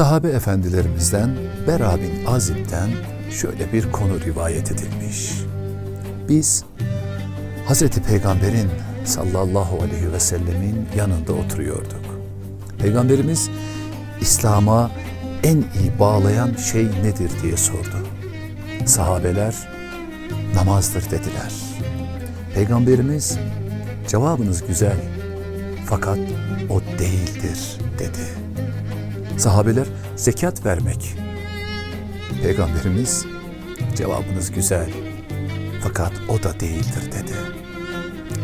Sahabe efendilerimizden Bera bin Azib'den şöyle bir konu rivayet edilmiş. Biz Hazreti Peygamber'in sallallahu aleyhi ve sellemin yanında oturuyorduk. Peygamberimiz İslam'a en iyi bağlayan şey nedir diye sordu. Sahabeler namazdır dediler. Peygamberimiz cevabınız güzel fakat o değildir dedi. Sahabeler zekat vermek. Peygamberimiz cevabınız güzel fakat o da değildir dedi.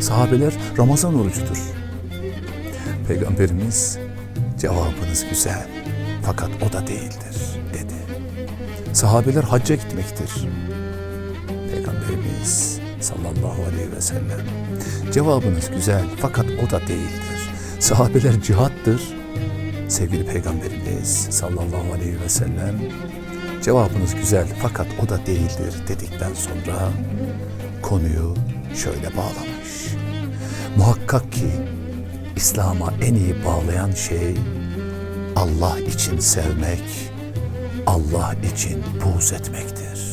Sahabeler Ramazan orucudur. Peygamberimiz cevabınız güzel fakat o da değildir dedi. Sahabeler hacca gitmektir. Peygamberimiz sallallahu aleyhi ve sellem cevabınız güzel fakat o da değildir. Sahabeler cihattır. Sevgili Peygamberimiz sallallahu aleyhi ve sellem cevabınız güzel fakat o da değildir dedikten sonra konuyu şöyle bağlamış. Muhakkak ki İslam'a en iyi bağlayan şey Allah için sevmek, Allah için buğz etmektir.